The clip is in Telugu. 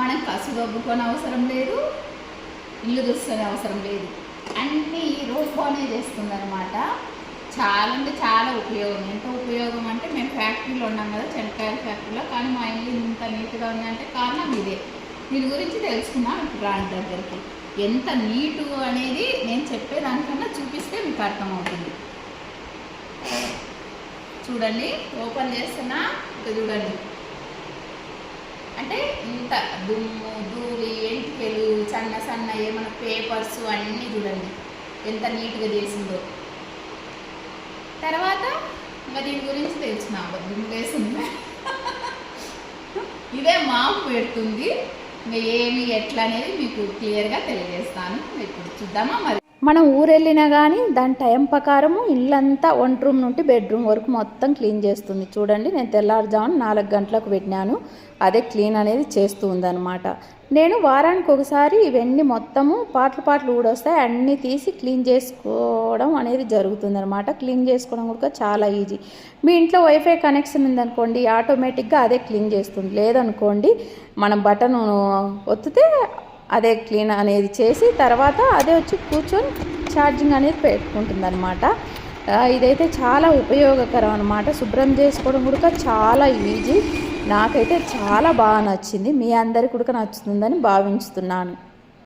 మనం కసు దొబ్బుకొని అవసరం లేదు ఇల్లు దుస్తుని అవసరం లేదు. అన్నీ ఈ బాగానే చేస్తుంది అనమాట చాలా అంటే చాలా ఉపయోగం. ఎంత ఉపయోగం అంటే మేము ఫ్యాక్టరీలో ఉన్నాం కదా చెనక్కాయల ఫ్యాక్టరీలో. కానీ మా ఇల్లు ఇంత నీట్గా ఉందంటే కారణం ఇదే. దీని గురించి తెలుసుకున్నాం ఇప్పుడు రాని దగ్గరికి. ఎంత నీటు అనేది నేను చెప్పేదానికన్నా చూపిస్తే మీకు అర్థమవుతుంది. చూడండి ఓపెన్ చేస్తున్నా చూడండి. అంటే ఇంత దుమ్ము ధూళి ఎంటికలు సన్న సన్న ఏమైనా పేపర్స్ అన్నీ చూడండి. ఎంత నీట్గా చేసిందో. తర్వాత ఇంకా దీని గురించి తెలిసిన దుమ్ము వేసింది ఇదే మాపు పెడుతుంది. ఇంకా ఏమి ఎట్లా అనేది మీకు క్లియర్గా తెలియజేస్తాను. ఇప్పుడు చూద్దామా మరి? మనం ఊరు వెళ్ళినా కానీ దాని టైం ప్రకారము ఇల్లంతా వంట రూమ్ నుండి బెడ్రూమ్ వరకు మొత్తం క్లీన్ చేస్తుంది. చూడండి నేను తెల్లారుజామున నాలుగు గంటలకు పెట్టినాను. అదే క్లీన్ అనేది చేస్తూ ఉందన్నమాట. నేను వారానికి ఒకసారి ఇవన్నీ మొత్తము పాటలు పాటలు ఊడొస్తాయి. అన్నీ తీసి క్లీన్ చేసుకోవడం అనేది జరుగుతుందనమాట క్లీన్ చేసుకోవడం కూడా చాలా ఈజీ మీ ఇంట్లో వైఫై కనెక్షన్ ఉందనుకోండి ఆటోమేటిక్గా అదే క్లీన్ చేస్తుంది. లేదనుకోండి మనం బటన్ ఒత్తితే అదే క్లీన్ అనేది చేసి తర్వాత అదే వచ్చి కూర్చొని ఛార్జింగ్ అనేది పెట్టుకుంటుంది అనమాట ఇదైతే చాలా ఉపయోగకరం అనమాట శుభ్రం చేసుకోవడం కూడా చాలా ఈజీ. నాకైతే చాలా బాగా నచ్చింది. మీ అందరికి కూడా నచ్చుతుందని భావించుతున్నాను.